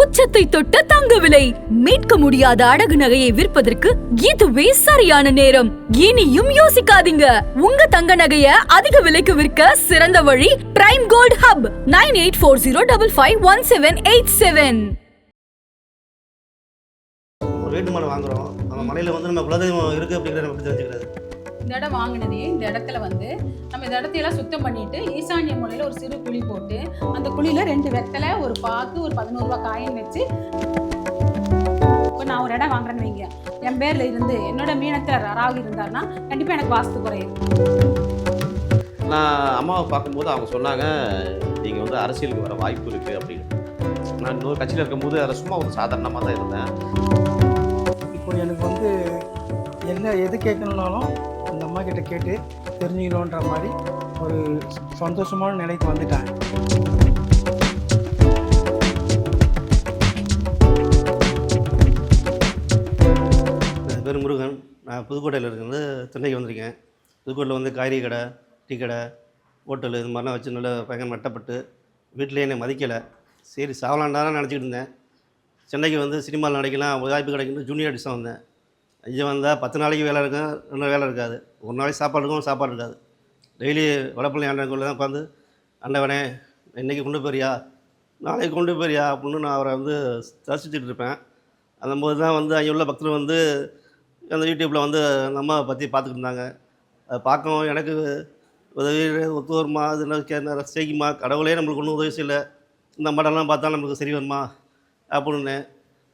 உச்சத்தை தொட்ட தங்க விலை மீட்க முடியாத அடகு நகையை விற்பதற்கு இதுவே சரியான நேரம். இனியும் யோசிக்காதீங்க. உங்க தங்க நகைய அதிக விலைக்கு விற்க சிறந்த வழி prime gold hub nine eight four zero double five one seven eight seven. ஒரு வீட்டு மனை வாங்குறோம். நம்ம மலையில வந்து நம்ம குலதெய்வம் இருக்கு அப்படிங்கிறத நம்ம தெரிஞ்சுக்கிறது. இந்த இடம் வாங்கினதே இந்த இடத்துல வந்து நம்ம இந்த இடத்தையெல்லாம் சுத்தம் பண்ணிட்டு ஈசானிய மூலையில் ஒரு சிறு குழி போட்டு அந்த குழியில ரெண்டு வெத்தலை ஒரு பாக்கு ஒரு பதினோரு ரூபாய் காயின் வச்சு இப்போ நான் ஒரு இடம் வாங்குறேன்னு வைங்க. என் பேர்ல இருந்து என்னோட மீனத்தில் ராகு இருந்தாருன்னா கண்டிப்பா எனக்கு வாஸ்து குறையும். நான் அம்மாவை பார்க்கும்போது அவங்க சொன்னாங்க நீங்கள் வந்து அரசியலுக்கு வர வாய்ப்பு இருக்குது அப்படின்னு. நான் இன்னொரு கட்சியில் இருக்கும்போது அதில் சும்மா ஒரு சாதாரணமாக தான் இருந்தேன். இப்போ எனக்கு வந்து என்ன எது கேட்கணுன்னாலும் அந்த கிட்ட கேட்டு தெரிஞ்சுக்கணுன்ற மாதிரி ஒரு சந்தோஷமான நிலைக்கு வந்துட்டேன் பேர் முருகன். நான் புதுக்கோட்டையில் இருந்து சென்னைக்கு வந்திருக்கேன். புதுக்கோட்டையில் வந்து காய்கறி கடை டீ கடை ஹோட்டலு இது மாதிரிலாம் வச்சு நல்ல பயங்கர மட்டப்பட்டு வீட்டிலே என்னை மதிக்கலை. சரி சாவலாண்டாலாம் நினச்சிக்கிட்டு இருந்தேன். சென்னைக்கு வந்து சினிமாவில் நடிக்கலாம் வாய்ப்பு கிடைக்குன்னு ஜூனியர் ஆர்டிஸ்டாக வந்தேன். இங்கே வந்தால் பத்து நாளைக்கு வேலை இருக்கும் இன்னும் வேலை இருக்காது. ஒரு நாளைக்கு சாப்பாடு இருக்கும் சாப்பாடு இருக்காது. டெய்லி வடப்பள்ளி ஆண்டவனுக்குள்ள தான் உட்காந்து ஆண்டவனே இன்னைக்கு கொண்டு போறியா? நாளைக்கு கொண்டு போறியா? அப்படின்னு நான் அவரை வந்து தரிசிச்சுட்டு இருப்பேன். அந்த போது தான் வந்து அங்கே உள்ள பக்தர் வந்து அந்த யூடியூப்பில் வந்து அந்த அம்மாவை பற்றி பார்த்துக்கிட்டு இருந்தாங்க. அதை பார்க்கவும் எனக்கு உதவி ஒத்து வருமா அது என்ன என்ன செய்யுமா? கடவுளே நம்மளுக்கு ஒன்றும் உதவி செய்யலை. இந்த மடம்லாம் பார்த்தா நம்மளுக்கு சரி வருமா? அப்படின்னு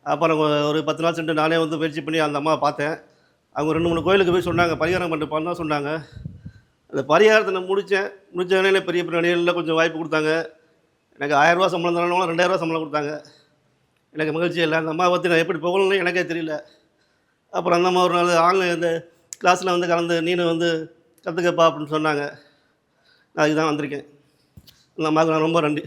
அப்புறம் ஒரு- பத்து நாள் சென்று நானே வந்து பயிற்சி பண்ணி அந்த அம்மா பார்த்தேன். அவங்க ரெண்டு மூணு கோயிலுக்கு போய் சொன்னாங்க பரிகாரம் பண்ணிட்டு தான் சொன்னாங்க. அந்த பரிகாரத்தை நான் முடித்தேன். முடிச்ச வேலையில் பெரிய பெரிய நடிகர்களில் கொஞ்சம் வாய்ப்பு கொடுத்தாங்க. எனக்கு ஆயிரரூவா சம்பளம் தரணும் ரெண்டாயிரரூவா சம்பளம் கொடுத்தாங்க. எனக்கு மகிழ்ச்சி இல்லை. அந்த அம்மாவை பற்றி நான் எப்படி போகணும்னு எனக்கே தெரியல. அப்புறம் அந்த அம்மா ஒரு நாள் ஆன்லைன் இந்த கிளாஸில் வந்து கலந்து நீனு வந்து கற்றுக்கப்பா அப்படின்னு சொன்னாங்க. நான் தான் வந்திருக்கேன். அந்த அம்மாவுக்கு நான் ரொம்ப நன்றி.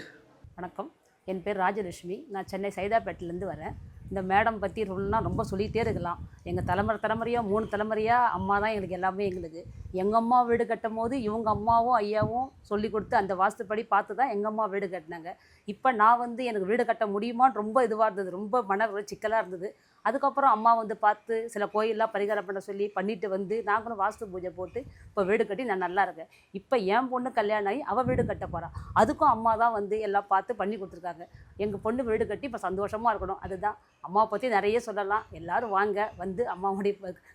வணக்கம். என் பேர் ராஜலட்சுமி. நான் சென்னை சைதாப்பேட்டிலேருந்து வரேன். இந்த மேடம் பற்றி சொல்லணும்னா ரொம்ப சொல்லிகிட்டே இருக்கலாம். எங்கள் தலைமுறை தலைமுறையாக மூணு தலைமுறையாக அம்மா தான் எங்களுக்கு எல்லாமே எங்களுக்கு. எங்கள் அம்மா வீடு கட்டும் போது இவங்க அம்மாவும் ஐயாவும் சொல்லி கொடுத்து அந்த வாஸ்துப்படி பார்த்து தான் எங்கள் அம்மா வீடு கட்டினாங்க. இப்போ நான் வந்து எனக்கு வீடு கட்ட முடியுமான்னு ரொம்ப இதுவாக இருந்தது. ரொம்ப மன சிக்கலாக இருந்தது. அதுக்கப்புறம் அம்மா வந்து பார்த்து சில கோயிலெலாம் பரிகாரம் பண்ண சொல்லி பண்ணிட்டு வந்து நாங்களும் வாஸ்து பூஜை போட்டு இப்போ வீடு கட்டி நான் நல்லா இருக்கேன். இப்போ என் பொண்ணு கல்யாணம் ஆகி அவள் வீடு கட்ட போகிறான் அதுக்கும் அம்மா தான் வந்து எல்லாம் பார்த்து பண்ணி கொடுத்துருக்காங்க. எங்கள் பொண்ணு வீடு கட்டி இப்போ சந்தோஷமாக இருக்கணும். அதுதான். அம்மாவை பற்றி நிறைய சொல்லலாம். எல்லாரும் வாங்க. வந்து அம்மாவுடைய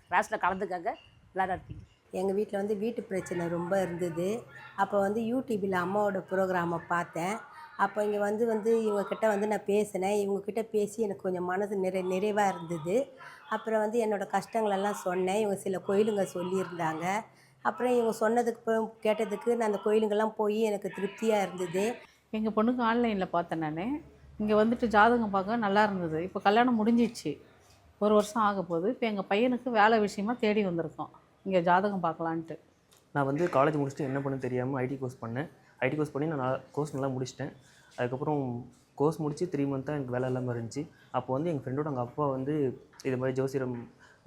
கிளாஸில் கலந்துக்காங்க. நல்லா இருப்பீங்க எங்கள் வீட்டில் வந்து வீட்டு பிரச்சனை ரொம்ப இருந்தது. அப்போ வந்து யூடியூப்பில் அம்மாவோட ப்ரோக்ராமை பார்த்தேன். அப்போ இங்கே வந்து வந்து இவங்கக்கிட்ட வந்து நான் பேசினேன். இவங்கக்கிட்ட பேசி எனக்கு கொஞ்சம் மனது நிறை நிறைவாக இருந்தது. அப்புறம் வந்து என்னோடய கஷ்டங்களெல்லாம் சொன்னேன். இவங்க சில கோயிலுங்க சொல்லியிருந்தாங்க. அப்புறம் இவங்க சொன்னதுக்கு கேட்டதுக்கு நான் அந்த கோயிலுங்கெல்லாம் போய் எனக்கு திருப்தியாக இருந்தது. எங்கள் பொண்ணுக்கு ஆன்லைனில் பார்த்தேன் நான். இங்கே வந்துட்டு ஜாதகம் பார்க்க நல்லா இருந்தது. இப்போ கல்யாணம் முடிஞ்சிச்சு. ஒரு வருஷம் ஆக போகுது இப்போ எங்கள் பையனுக்கு வேலை விஷயமா தேடி வந்திருக்கோம். இங்கே ஜாதகம் பார்க்கலான்ட்டு. நான் வந்து காலேஜ் முடிச்சுட்டு என்ன பண்ண தெரியாமல் ஐடி கோர்ஸ் பண்ணேன். ஐடி கோர்ஸ் பண்ணி நான் கோர்ஸ் நல்லா முடிச்சிட்டேன். அதுக்கப்புறம் கோர்ஸ் முடித்து த்ரீ மந்த்தாக எனக்கு வேலை இல்லாமல் இருந்துச்சு. அப்போ வந்து எங்கள் ஃப்ரெண்டோட எங்கள் அப்பா வந்து இது மாதிரி ஜோசியம்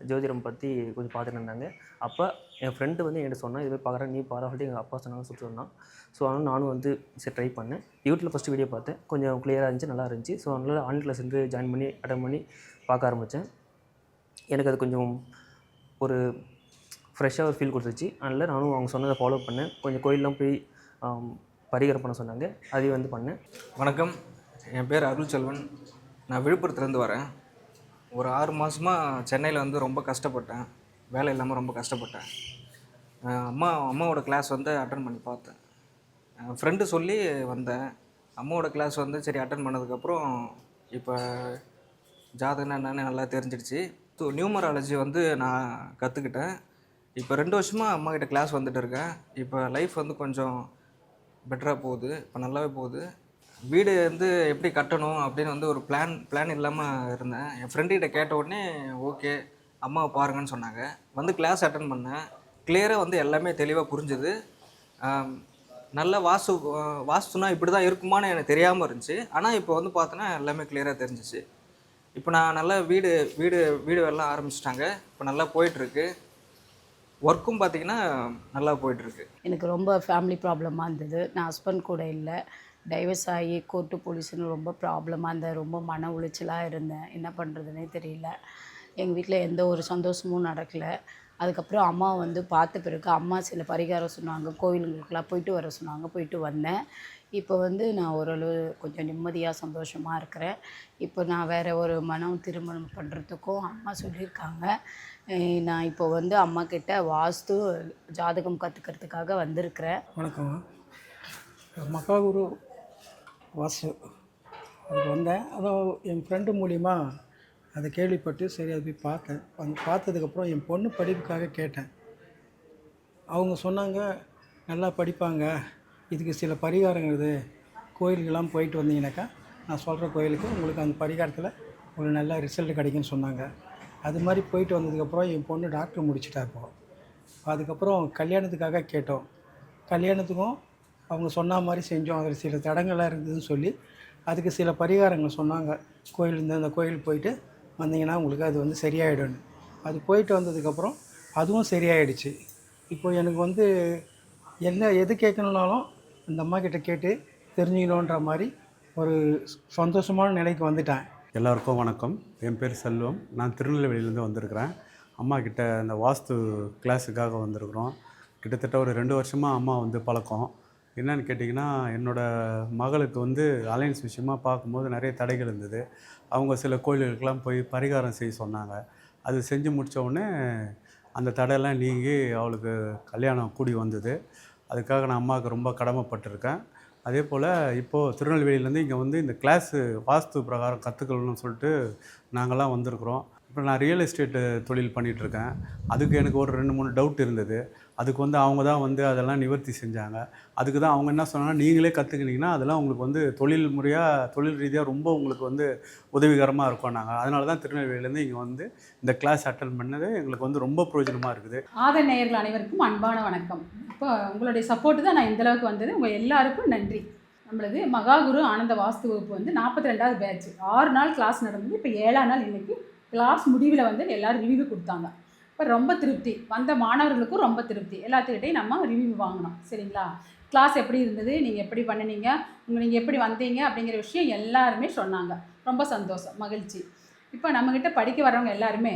ஜோதிடம் பற்றி கொஞ்சம் பார்த்துட்டு இருந்தாங்க. அப்போ என் ஃப்ரெண்டு வந்து என்கிட்ட சொன்னான் இது மாதிரி பார்க்குறேன் நீ பாரு சொல்லிட்டு எங்கள் அப்பா சொன்னாங்க சொல்லிட்டு சொன்னான் ஸோ அதனால் நானும் வந்து சரி ட்ரை பண்ணேன். யூடியூப்பில் ஃபஸ்ட்டு வீடியோ பார்த்தேன். கொஞ்சம் கிளியராக இருந்துச்சு நல்லா இருந்துச்சு. ஸோ அதனால் ஆன்லைன் கிளாஸ் வந்து ஜாயின் பண்ணி அட்டன் பண்ணி பார்க்க ஆரம்பித்தேன் எனக்கு அது கொஞ்சம் ஒரு ஃப்ரெஷ்ஷாக ஒரு ஃபீல் கொடுத்துச்சு. அதனால் நானும் அவங்க சொன்னதை ஃபாலோ பண்ணேன். கொஞ்சம் கோயிலெலாம் போய் பரிகாரம் பண்ண சொன்னாங்க. அதையும் வந்து பண்ணேன். வணக்கம். என் பேர் அருள் செல்வன். நான் விழுப்புரத்துலேருந்து வரேன். ஒரு ஆறு மாதமாக சென்னையில் வந்து ரொம்ப கஷ்டப்பட்டேன். வேலை இல்லாமல் ரொம்ப கஷ்டப்பட்டேன். அம்மா அம்மாவோட கிளாஸ் வந்து அட்டன் பண்ணி பார்த்தேன். ஃப்ரெண்டு சொல்லி வந்தேன். அம்மாவோட கிளாஸ் வந்து சரி அட்டன் பண்ணதுக்கப்புறம் இப்போ ஜாதகம் என்னென்னு நல்லா தெரிஞ்சிடுச்சு. ஸோ நியூமராலஜி வந்து நான் கற்றுக்கிட்டேன் இப்போ ரெண்டு வருஷமாக அம்மா கிட்ட கிளாஸ் வந்துட்டு இருக்கேன் இப்போ லைஃப் வந்து கொஞ்சம் பெட்டராக போகுது. இப்போ நல்லாவே போகுது. வீடு வந்து எப்படி கட்டணும் அப்படின்னு வந்து ஒரு பிளான் பிளான் இல்லாமல் இருந்தேன். என் ஃப்ரெண்டுக்கிட்ட கேட்ட உடனே ஓகே அம்மாவை பாருங்கன்னு சொன்னாங்க. வந்து கிளாஸ் அட்டன் பண்ணேன். கிளியராக வந்து எல்லாமே தெளிவாக புரிஞ்சுது. நல்ல வாஸ்து அஹ், வாஸ்துனா இப்படி தான் இருக்குமான்னு எனக்கு தெரியாமல் இருந்துச்சு. ஆனால் இப்போ வந்து பார்த்தோன்னா எல்லாமே கிளியராக தெரிஞ்சிச்சு. இப்போ நான் நல்லா வீடு வீடு வீடு எல்லாம் ஆரம்பிச்சிட்டாங்க. இப்போ நல்லா போயிட்டுருக்கு. ஒர்க்கும் பார்த்தீங்கன்னா நல்லா போயிட்டுருக்கு. எனக்கு ரொம்ப ஃபேமிலி ப்ராப்ளமாக இருந்தது. நான் ஹஸ்பண்ட் கூட இல்லை. டைவர்ஸ் ஆகி கோர்ட்டு போலீஸ்னு ரொம்ப ப்ராப்ளமாக இருந்தேன் ரொம்ப மன உளைச்சலாக இருந்தேன். என்ன பண்ணுறதுனே தெரியல. எங்கள் வீட்டில் எந்த ஒரு சந்தோஷமும் நடக்கலை. அதுக்கப்புறம் அம்மா வந்து பார்த்த பிறகு அம்மா சில பரிகாரம் சொன்னாங்க. கோவிலுங்களுக்கெல்லாம் போயிட்டு வர சொன்னாங்க. போயிட்டு வந்தேன். இப்போ வந்து நான் ஓரளவு கொஞ்சம் நிம்மதியாக சந்தோஷமாக இருக்கிறேன். இப்போ நான் வேறு ஒரு மனம் திருமணம் பண்ணுறதுக்கும் அம்மா சொல்லியிருக்காங்க. நான் இப்போ வந்து அம்மா கிட்ட வாஸ்து ஜாதகம் கற்றுக்கிறதுக்காக வந்திருக்கிறேன். வணக்கம் மகாகுரு வாசு அதுக்கு வந்தேன். அதான் என் ஃப்ரெண்டு மூலிமா அதை கேள்விப்பட்டு சரி அதை போய் பார்த்தேன். வந்து பார்த்ததுக்கப்புறம் என் பொண்ணு படிப்புக்காக கேட்டேன். அவங்க சொன்னாங்க நல்லா படிப்பாங்க. இதுக்கு சில பரிகாரங்கள் இது. கோயிலுக்கெல்லாம் போயிட்டு வந்தீங்கன்னாக்கா நான் சொல்கிற கோயிலுக்கு உங்களுக்கு அந்த பரிகாரத்தில் ஒரு நல்ல ரிசல்ட் கிடைக்கும்னு சொன்னாங்க. அது மாதிரி போயிட்டு வந்ததுக்கப்புறம் என் பொண்ணு டாக்டர் முடிச்சிட்டா இப்போ. அதுக்கப்புறம் கல்யாணத்துக்காக கேட்டோம். கல்யாணத்துக்கும் அவங்க சொன்ன மாதிரி செஞ்சோம். அதில் சில தடங்களாக இருந்ததுன்னு சொல்லி அதுக்கு சில பரிகாரங்கள் சொன்னாங்க. கோயில் இந்த அந்த கோயில் போயிட்டு வந்தீங்கன்னா உங்களுக்கு அது வந்து சரியாயிடும்னு. அது போயிட்டு வந்ததுக்கப்புறம் அதுவும் சரியாயிடுச்சு. இப்போ எனக்கு வந்து என்ன எது கேட்கணுன்னாலும் இந்த அம்மா கிட்ட கேட்டு தெரிஞ்சுக்கணுன்ற மாதிரி ஒரு சந்தோஷமான நிலைக்கு வந்துட்டேன். எல்லாருக்கும் வணக்கம். என் பேர் செல்வம். நான் திருநெல்வேலியிலேருந்து வந்திருக்கிறேன். அம்மா கிட்ட இந்த வாஸ்து கிளாஸுக்காக வந்திருக்கிறோம். கிட்டத்தட்ட ஒரு ரெண்டு வருஷமாக அம்மா வந்து பழக்கம். என்னன்னு கேட்டிங்கன்னா என்னோடய மகளுக்கு வந்து அலையன்ஸ் விஷயமாக பார்க்கும்போது நிறைய தடைகள் இருந்தது. அவங்க சில கோயில்களுக்கெல்லாம் போய் பரிகாரம் செய்ய சொன்னாங்க. அது செஞ்சு முடித்தவுடனே அந்த தடையெல்லாம் நீங்கி அவளுக்கு கல்யாணம் கூடி வந்தது. அதுக்காக நான் அம்மாவுக்கு ரொம்ப கடமைப்பட்டிருக்கேன். அதே போல் இப்போது திருநெல்வேலியிலேருந்து இங்கே வந்து இந்த கிளாஸு வாஸ்து பிரகாரம் கற்றுக்கணும்னு சொல்லிட்டு நாங்கள்லாம் வந்திருக்குறோம். இப்போ நான் ரியல் எஸ்டேட்டு தொழில் பண்ணிகிட்ருக்கேன் அதுக்கு எனக்கு ஒரு ரெண்டு மூணு டவுட் இருந்தது. அதுக்கு வந்து அவங்க தான் வந்து அதெல்லாம் நிவர்த்தி செஞ்சாங்க. அதுக்கு தான் அவங்க என்ன சொன்னாங்கன்னா நீங்களே கற்றுக்கினீங்கன்னா அதெல்லாம் உங்களுக்கு வந்து தொழில் முறையாக தொழில் ரீதியாக ரொம்ப உங்களுக்கு வந்து உதவிகரமாக இருக்கும் நாங்கள் அதனால தான் திருநெல்வேலியிலேருந்து இங்கே வந்து இந்த கிளாஸ் அட்டன் பண்ணது எங்களுக்கு வந்து ரொம்ப பிரயோஜனமாக இருக்குது. ஆத நேயர்கள் அனைவருக்கும் அன்பான வணக்கம். இப்போ உங்களுடைய சப்போர்ட்டு தான் நான் இந்தளவுக்கு வந்தது. உங்கள் எல்லாருக்கும் நன்றி. நம்மளது மகாகுரு ஆனந்த வாஸ்து வகுப்பு வந்து நாற்பத்தி ரெண்டாவது பேட்ச் ஆறு நாள் கிளாஸ் நடந்தது. இப்போ ஏழாம் நாள் இன்றைக்கி கிளாஸ் முடிவில் வந்து எல்லோரும் ரிவ்யூ கொடுத்தாங்க. இப்போ ரொம்ப திருப்தி. வந்த மாணவர்களுக்கும் ரொம்ப திருப்தி. எல்லாத்துக்கிட்டையும் நம்ம ரிவ்யூ வாங்கினோம். சரிங்களா? கிளாஸ் எப்படி இருந்தது? நீங்கள் எப்படி பண்ணினீங்க? உங்கள் நீங்கள் எப்படி வந்தீங்க? அப்படிங்கிற விஷயம் எல்லாருமே சொன்னாங்க. ரொம்ப சந்தோஷம் மகிழ்ச்சி. இப்போ நம்மக்கிட்ட படிக்க வர்றவங்க எல்லாருமே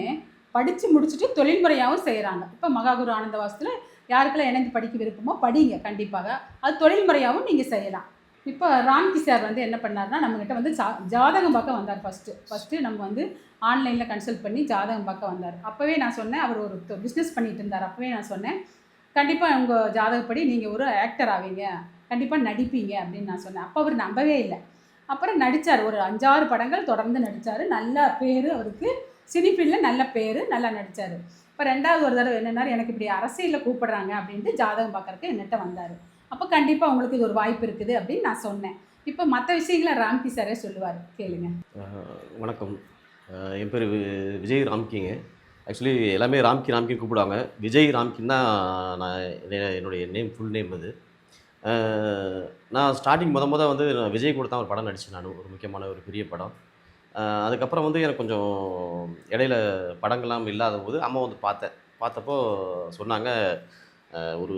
படித்து முடிச்சுட்டு தொழில்முறையாகவும் செய்கிறாங்க இப்போ மகாகுரு ஆனந்த வாசத்தில் யாருக்கெல்லாம் இணைந்து படிக்க விருப்பமோ படிங்க கண்டிப்பாக. அது தொழில்முறையாகவும் நீங்கள் செய்யலாம். இப்போ ராம்கி சார் வந்து என்ன பண்ணார்னா நம்மக்கிட்ட வந்து ஜா ஜாதகம் பார்க்க வந்தார் ஃபஸ்ட்டு ஃபஸ்ட்டு நம்ம வந்து ஆன்லைனில் கன்சல்ட் பண்ணி ஜாதகம் பார்க்க வந்தார். அப்போவே நான் சொன்னேன் அவர் ஒரு பிஸ்னஸ் பண்ணிட்டு இருந்தார். அப்போவே நான் சொன்னேன் கண்டிப்பாக உங்கள் ஜாதகப்படி நீங்கள் ஒரு ஆக்டர் ஆவீங்க. கண்டிப்பாக நடிப்பீங்க. அப்படின்னு நான் சொன்னேன். அப்போ அவர் நம்பவே இல்லை. அப்புறம் நடித்தார் ஒரு அஞ்சாறு படங்கள் தொடர்ந்து நடித்தார் நல்ல பேர் அவருக்கு. சினிஃபீல்டில் நல்ல பேர் நல்லா நடித்தார் இப்போ ரெண்டாவது ஒரு தடவை என்னென்னா எனக்கு இப்படி அரசியலில் கூப்பிடுறாங்க அப்படின்ட்டு ஜாதகம் பார்க்குறக்கு என்னட்ட வந்தார். அப்போ கண்டிப்பாக உங்களுக்கு இது ஒரு வாய்ப்பு இருக்குது அப்படின்னு நான் சொன்னேன். இப்போ மற்ற விஷயங்களை ராம்கி சாரே சொல்லுவார். கேளுங்க. வணக்கம். என் பேர் விஜய் ராம்கிங்க. ஆக்சுவலி எல்லாமே ராம்கி ராம்கி கூப்பிடுவாங்க. விஜய் ராம்கின் தான் நான் என்னுடைய நேம் ஃபுல் நேம் அது. நான் ஸ்டார்டிங் முத முத வந்து நான் விஜய் கூட தான் ஒரு படம் நடித்தேன் நான். ஒரு முக்கியமான ஒரு பெரிய படம். அதுக்கப்புறம் வந்து எனக்கு கொஞ்சம் இடையில படங்கள்லாம் இல்லாத போது அம்மா வந்து பார்த்தேன். பார்த்தப்போ சொன்னாங்க ஒரு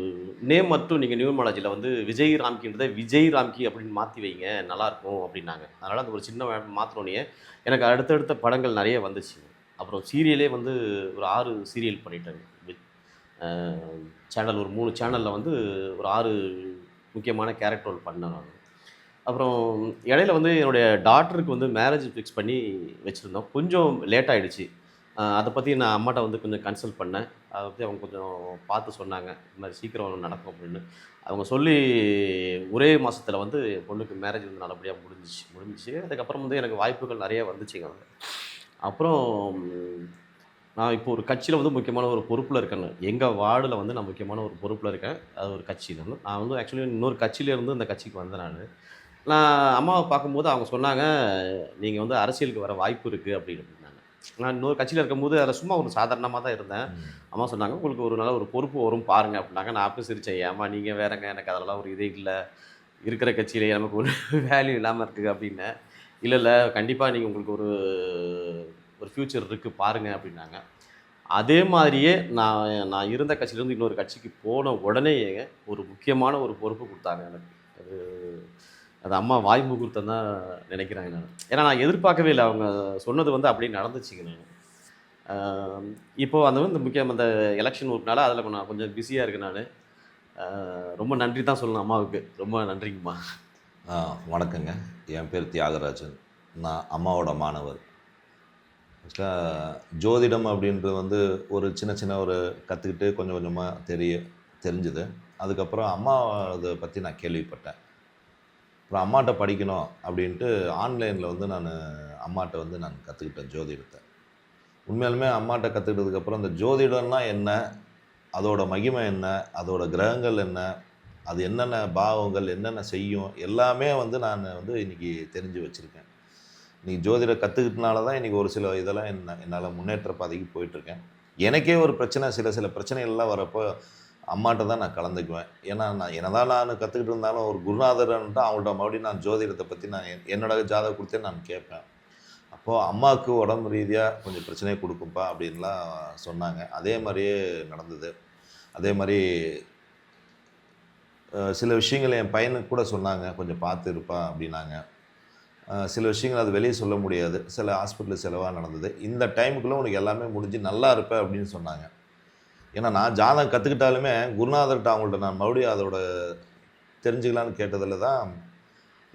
நேம் மட்டும் நீங்கள் நியூமாலஜியில் வந்து விஜய் ராம்கின்றதை விஜய் ராம்கி அப்படின்னு மாற்றி வைங்க நல்லாயிருக்கும் அப்படின்னாங்க. அதனால் அந்த ஒரு சின்ன மாற்றினோடனே எனக்கு அடுத்தடுத்த படங்கள் நிறைய வந்துச்சு. அப்புறம் சீரியலே வந்து ஒரு ஆறு சீரியல் பண்ணிட்டேங்க. சேனல் ஒரு மூணு சேனலில் வந்து ஒரு ஆறு முக்கியமான கேரக்டர் ரோல் பண்ணேன் நான். அப்புறம் இடையில வந்து என்னுடைய டாக்டருக்கு வந்து மேரேஜ் ஃபிக்ஸ் பண்ணி வச்சுருந்தோம். கொஞ்சம் லேட் ஆகிடுச்சு அதை பற்றி நான் அம்மாட்ட வந்து கொஞ்சம் கன்சல்ட் பண்ணேன். அதை பற்றி அவங்க கொஞ்சம் பார்த்து சொன்னாங்க. இந்த மாதிரி சீக்கிரம் நடக்கும் அப்படின்னு. அவங்க சொல்லி ஒரே மாதத்தில் வந்து என் பொண்ணுக்கு மேரேஜ் வந்து நல்லபடியாக முடிஞ்சிச்சு. முடிஞ்சிச்சு. அதுக்கப்புறம் வந்து எனக்கு வாய்ப்புகள் நிறைய வந்துச்சுங்க அவங்க. அப்புறம் நான் இப்போ ஒரு கட்சியில் வந்து முக்கியமான ஒரு பொறுப்பில் இருக்கேன் எங்கள் வார்டில் வந்து நான் முக்கியமான ஒரு பொறுப்பில் இருக்கேன். அது ஒரு கட்சி நான் வந்து ஆக்சுவலி இன்னொரு கட்சியிலேருந்து இந்த கட்சிக்கு வந்தேன் நான். நான் அம்மாவை பார்க்கும்போது அவங்க சொன்னாங்க நீங்கள் வந்து அரசியலுக்கு வர வாய்ப்பு இருக்குது அப்படின்னு. நான் இன்னொரு கட்சியில் இருக்கும்போது அதில் சும்மா ஒரு சாதாரணமாக தான் இருந்தேன். அம்மா சொன்னாங்க உங்களுக்கு ஒரு நல்ல ஒரு பொறுப்பு வரும் பாருங்க அப்படின்னாங்க. நான் அப்போ சிரித்தேன் ஏம்மா நீங்கள் வேறங்க எனக்கு அதெல்லாம் ஒரு இதே இல்லை. இருக்கிற கட்சியிலே நமக்கு ஒரு வேல்யூ இல்லாமல் இருக்குது அப்படின்னு இல்லை இல்லை கண்டிப்பாக நீங்கள் உங்களுக்கு ஒரு ஒரு ஃப்யூச்சர் இருக்குது பாருங்க அப்படின்னாங்க. அதே மாதிரியே நான் நான் இருந்த கட்சியிலேருந்து இன்னொரு கட்சிக்கு போன உடனே ஒரு முக்கியமான ஒரு பொறுப்பு கொடுத்தாங்க எனக்கு. அது அது அம்மா வாய் முகூர்த்தம் தான் நினைக்கிறேன் நான். ஏன்னா நான் எதிர்பார்க்கவே இல்லை. அவங்க சொன்னது வந்து அப்படியே நடந்துச்சுங்க நான். இப்போது அந்த வந்து முக்கியம் அந்த எலெக்ஷன் ஒர்க்னால அதில் நான் கொஞ்சம் பிஸியாக இருக்கேன் நான். ரொம்ப நன்றி தான் சொல்லணும் அம்மாவுக்கு. ரொம்ப நன்றிங்கம்மா. வணக்கங்க. என் பேர் தியாகராஜன். நான் அம்மாவோட மாணவர். ஆக்சுவலாக ஜோதிடம் அப்படின்றது வந்து ஒரு சின்ன சின்ன ஒரு கற்றுக்கிட்டு கொஞ்சம் கொஞ்சமாக தெரிய தெரிஞ்சுது. அதுக்கப்புறம் அம்மா அதை பற்றி நான் கேள்விப்பட்டேன். அப்புறம் அம்மாட்ட படிக்கணும் அப்படின்ட்டு ஆன்லைனில் வந்து நான் அம்மாட்ட வந்து நான் கற்றுக்கிட்டேன் ஜோதிடத்தை. உண்மையாலுமே அம்மாட்ட கற்றுக்கிட்டதுக்கப்புறம் இந்த ஜோதிடம்னா என்ன? அதோட மகிமை என்ன? அதோட கிரகங்கள் என்ன? அது என்னென்ன பாவங்கள் என்னென்ன செய்யும்? எல்லாமே வந்து நான் வந்து இன்றைக்கி தெரிஞ்சு வச்சுருக்கேன். இன்றைக்கி ஜோதிடம் கற்றுக்கிட்டனால தான் இன்றைக்கி ஒரு சில இதெல்லாம் என்ன என்னால் முன்னேற்ற பாதைக்கு போயிட்டுருக்கேன் எனக்கே ஒரு பிரச்சனை சில சில பிரச்சனைகள்லாம் வரப்போ அம்மாட்ட தான் நான் கலந்துக்குவேன். ஏன்னா நான் என்னதான் நான் கற்றுக்கிட்டு இருந்தாலும் ஒரு குருநாதரன்ட்டு அவங்கள்ட்ட மறுபடியும் நான் ஜோதிடத்தை பற்றி நான் என்னோட ஜாதக கொடுத்தே நான் கேட்பேன். அப்போது அம்மாவுக்கு உடம்பு ரீதியாக கொஞ்சம் பிரச்சனையை கொடுக்கும்ப்பா அப்படின்லாம் சொன்னாங்க. அதே மாதிரியே நடந்தது. அதே மாதிரி சில விஷயங்கள் என் பையனுக்கு கூட சொன்னாங்க. கொஞ்சம் பார்த்து இருப்பா அப்படின்னாங்க. சில விஷயங்கள் அது வெளியே சொல்ல முடியாது. சில ஹாஸ்பிட்டல் செலவாக நடந்தது. இந்த டைமுக்குள்ளே உனக்கு எல்லாமே முடிஞ்சு நல்லா இருப்பேன் அப்படின்னு சொன்னாங்க. ஏன்னா நான் ஜாதகம் கற்றுக்கிட்டாலுமே குருநாதர்கிட்ட அவங்கள்ட்ட நான் மறுபடியும் அதோட தெரிஞ்சுக்கலான்னு கேட்டதில் தான்.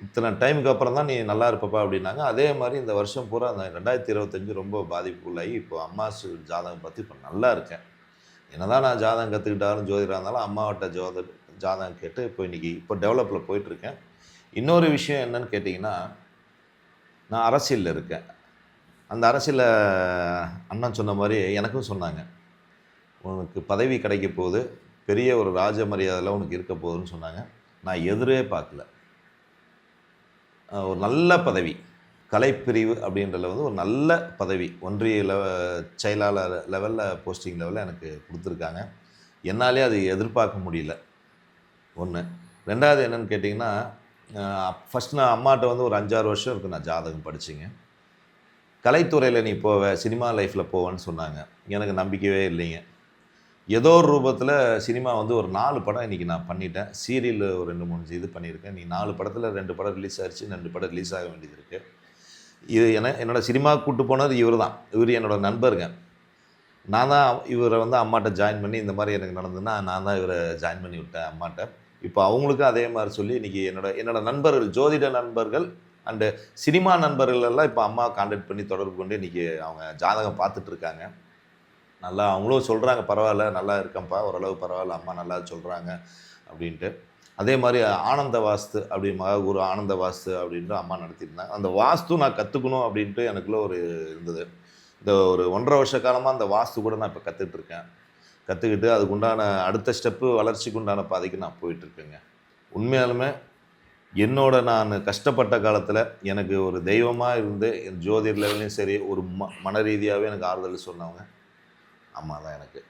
இத்தனை டைமுக்கு அப்புறம் தான் நீ நல்லா இருப்பப்பா அப்படின்னாங்க. அதே மாதிரி இந்த வருஷம் பூரா அந்த ரெண்டாயிரத்தி இருபத்தஞ்சு ரொம்ப பாதிப்புக்குள்ளாகி இப்போ அம்மா ஜாதகம் பற்றி இப்போ நல்லா இருக்கேன். என்ன தான் நான் ஜாதகம் கற்றுக்கிட்டாலும் ஜோதிடராக இருந்தாலும் அம்மாவட்ட ஜோத ஜாதகம் கேட்டு இப்போ இன்றைக்கி இப்போ டெவலப்பில் போயிட்டுருக்கேன். இன்னொரு விஷயம் என்னன்னு கேட்டிங்கன்னா நான் அரசியலில் இருக்கேன். அந்த அரசியலில் அண்ணன் சொன்ன மாதிரி எனக்கும் சொன்னாங்க. உனக்கு பதவி கிடைக்க போகுது பெரிய ஒரு ராஜ மரியாதையில் உனக்கு இருக்க போகுதுன்னு சொன்னாங்க. நான் எதிரே பார்க்கல. ஒரு நல்ல பதவி கலைப்பிரிவு அப்படின்றதுல வந்து ஒரு நல்ல பதவி ஒன்றிய லெவ செயலாளர் லெவலில் போஸ்டிங் லெவலில் எனக்கு கொடுத்துருக்காங்க. என்னாலே அது எதிர்பார்க்க முடியல. ஒன்று ரெண்டாவது என்னென்னு கேட்டிங்கன்னா ஃபஸ்ட் நான் அம்மாட்ட வந்து ஒரு அஞ்சாறு வருஷம் இருக்கு நான் ஜாதகம் படிச்சிங்க. கலைத்துறையில் நீ போவ சினிமா லைஃப்பில் போவேன்னு சொன்னாங்க. எனக்கு நம்பிக்கையே இல்லைங்க. ஏதோ ஒரு ரூபத்தில் சினிமா வந்து ஒரு நாலு படம் இன்றைக்கி நான் பண்ணிட்டேன். சீரியல் ஒரு ரெண்டு மூணு இது பண்ணியிருக்கேன். நீ நாலு படத்தில் ரெண்டு படம் ரிலீஸ் ஆகிடுச்சு ரெண்டு படம் ரிலீஸ் ஆக வேண்டியது இருக்குது இது என்ன என்னோடய சினிமா கூட்டு போனது இவர் தான். இவர் என்னோட நண்பருங்க. நான் தான் இவரை வந்து அம்மாட்ட ஜாயின் பண்ணி இந்த மாதிரி எனக்கு நடந்ததுன்னா நான் தான் இவரை ஜாயின் பண்ணி விட்டேன் அம்மாட்ட. இப்போ அவங்களுக்கும் அதே மாதிரி சொல்லி இன்றைக்கி என்னோட என்னோடய நண்பர்கள் ஜோதிட நண்பர்கள் அண்டு சினிமா நண்பர்கள் எல்லாம் இப்போ அம்மா காண்டாக்ட் பண்ணி தொடர்பு கொண்டு இன்றைக்கி அவங்க ஜாதகம் பார்த்துட்ருக்காங்க நல்லா அவங்களும் சொல்கிறாங்க பரவாயில்ல நல்லா இருக்கேன்ப்பா ஓரளவு பரவாயில்ல அம்மா நல்லா சொல்கிறாங்க அப்படின்ட்டு. அதே மாதிரி ஆனந்த வாஸ்து அப்படி மகாகுரு ஆனந்த வாஸ்து அப்படின்ட்டு அம்மா நடத்தியிருந்தாங்க. அந்த வாஸ்து நான் கற்றுக்கணும் அப்படின்ட்டு எனக்குள்ள ஒரு இருந்தது. இந்த ஒரு ஒன்றரை வருஷ காலமாக அந்த வாஸ்து கூட நான் இப்போ கற்றுட்ருக்கேன் கற்றுக்கிட்டு அதுக்குண்டான அடுத்த ஸ்டெப்பு வளர்ச்சிக்கு உண்டான பாதைக்கு நான் போயிட்டுருக்கேங்க. உண்மையாலுமே என்னோட நான் கஷ்டப்பட்ட காலத்தில் எனக்கு ஒரு தெய்வமாக இருந்து என் ஜோதிர் லெவல்லையும் சரி ஒரு ம மன ரீதியாகவே எனக்கு ஆறுதல் சொன்னவங்க அம்மா தான் எனக்கு